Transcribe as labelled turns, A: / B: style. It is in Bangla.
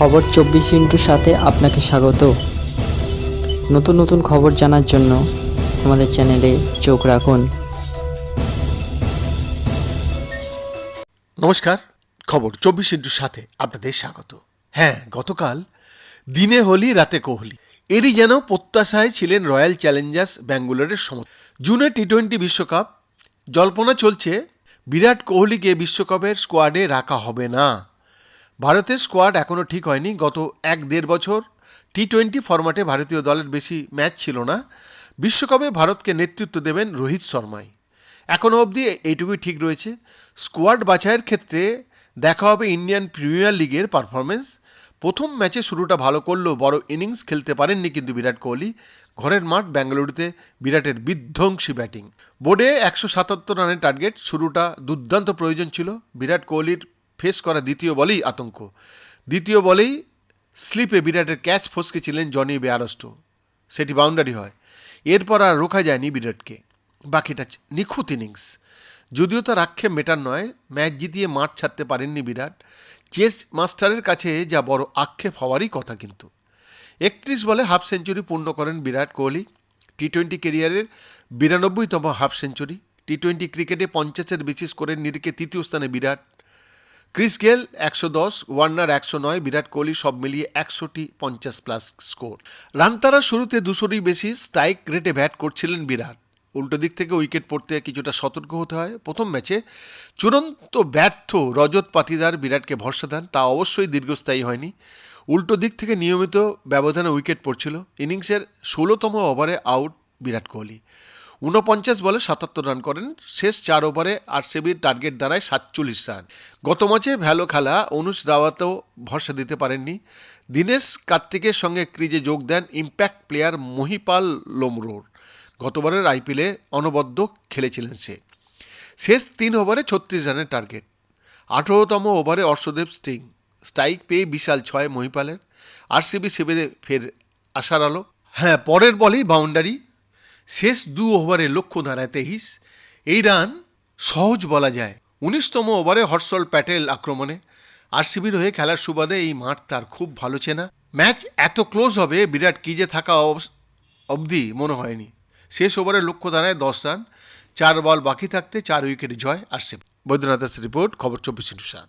A: খবর চব্বিশ ইন্টুর সাথে আপনাকে স্বাগত। নতুন নতুন খবর জানার জন্য আমাদের চ্যানেলে চোখ রাখুন।
B: নমস্কার, খবর চব্বিশ ইন্টুর সাথে আপনাদের স্বাগত। হ্যাঁ গতকাল দিনে হোলি, রাতে কোহলি। এরই যেন প্রত্যাশায় ছিলেন রয়্যাল চ্যালেঞ্জার্স ব্যাঙ্গালোরের সমর্থক। জুনে টি টোয়েন্টি বিশ্বকাপ, জল্পনা চলছে, বিরাট কোহলিকে বিশ্বকাপের স্কোয়াডে রাখা হবে না। ভারতের স্কোয়াড এখনও ঠিক হয়নি। গত এক দেড় বছর টি টোয়েন্টি ফরম্যাটে ভারতীয় দলের বেশি ম্যাচ ছিল না। বিশ্বকাপে ভারতকে নেতৃত্ব দেবেন রোহিত শর্মাই। এখনও অবধি এইটুকুই ঠিক রয়েছে। স্কোয়াড বাছাইয়ের ক্ষেত্রে দেখা হবে ইন্ডিয়ান প্রিমিয়ার লিগের পারফরমেন্স প্রথম ম্যাচে শুরুটা ভালো করলেও বড় ইনিংস খেলতে পারেননি কিন্তু বিরাট কোহলি। ঘরের মাঠ বেঙ্গালুরুতে বিরাটের বিধ্বংসী ব্যাটিং বোর্ডে একশো সাতাত্তর রানের টার্গেট শুরুটা দুর্দান্ত প্রয়োজন ছিল। বিরাট কোহলির ফেস করা দ্বিতীয় বলেই আতঙ্ক। দ্বিতীয় বলেই স্লিপে বিরাটের ক্যাচ ফসকেছিলেন জনি বেয়ারস্টো। সেটি বাউন্ডারি হয়। এরপর আর রোখা যায়নি বিরাটকে। বাকিটা নিখুঁত ইনিংস। যদিও তার আক্ষেপ মেটার নয়, ম্যাচ জিতিয়ে মাঠ ছাড়তে পারেননি বিরাট। চেস মাস্টারের কাছে যা বড় আক্ষেপ হওয়ারই কথা কিন্তু। একত্রিশ বলে হাফ সেঞ্চুরি পূর্ণ করেন বিরাট কোহলি। টি টোয়েন্টি কেরিয়ারের বিরানব্বইতম হাফ সেঞ্চুরি। টি টোয়েন্টি ক্রিকেটে পঞ্চাশের বেশি স্কোরের নিরিখে তৃতীয় স্থানে বিরাট। ক্রিস গেল একশো দশ, ওয়ার্নার একশো নয়, বিরাট কোহলি সব মিলিয়ে একশোটি পঞ্চাশ প্লাস স্কোর। রানতারা শুরুতে দুশোরই বেশি স্ট্রাইক রেটে ব্যাট করছিলেন বিরাট। উল্টো দিক থেকে উইকেট পড়তে কিছুটা সতর্ক হতে হয়। প্রথম ম্যাচে চূড়ান্ত ব্যর্থ রজত পাতিদার বিরাটকে ভরসা দেন, তা অবশ্যই দীর্ঘস্থায়ী হয়নি। উল্টো দিক থেকে নিয়মিত ব্যবধানে উইকেট পড়ছিল। ইনিংসের ষোলোতম ওভারে আউট বিরাট কোহলি। ঊনপঞ্চাশ বলে সাতাত্তর রান করেন। শেষ চার ওভারে আরসিবির টার্গেট দাঁড়ায় সাতচল্লিশ রান। গত ম্যাচে ভ্যালো খেলা অনুজ রাওয়াতও ভরসা দিতে পারেননি। দীনেশ কার্তিকের সঙ্গে ক্রিজে যোগ দেন ইম্প্যাক্ট প্লেয়ার মহিপাল লোমরোর। গতবারের আইপিএলে অনবদ্য খেলেছিলেন সে। শেষ তিন ওভারে ছত্রিশ রানের টার্গেট। আঠেরোতম ওভারে অর্শদেব স্টিং স্ট্রাইক পেয়ে বিশাল ছয় মহিপালের। আরসিবি শিবিরে ফের আশার আলো। হ্যাঁ পরের বলেই বাউন্ডারি। শেষ দু ওভারে লক্ষ্য দাঁড়ায় তেইশ। এই রান সহজ বলা যায়। উনিশতম ওভারে হর্ষল প্যাটেল আক্রমণে। আরসিবির হয়ে খেলার সুবাদে এই মাঠ তার খুব ভালো চেনা। ম্যাচ এত ক্লোজ হবে, বিরাট কিজে থাকা অবধি মনে হয়নি। শেষ ওভারে লক্ষ্য দাঁড়ায় দশ রান, চার বল বাকি থাকতে চার উইকেটে জয় আরসিবি। বৈদ্যনাথ রিপোর্ট, খবর চব্বিশ সাত।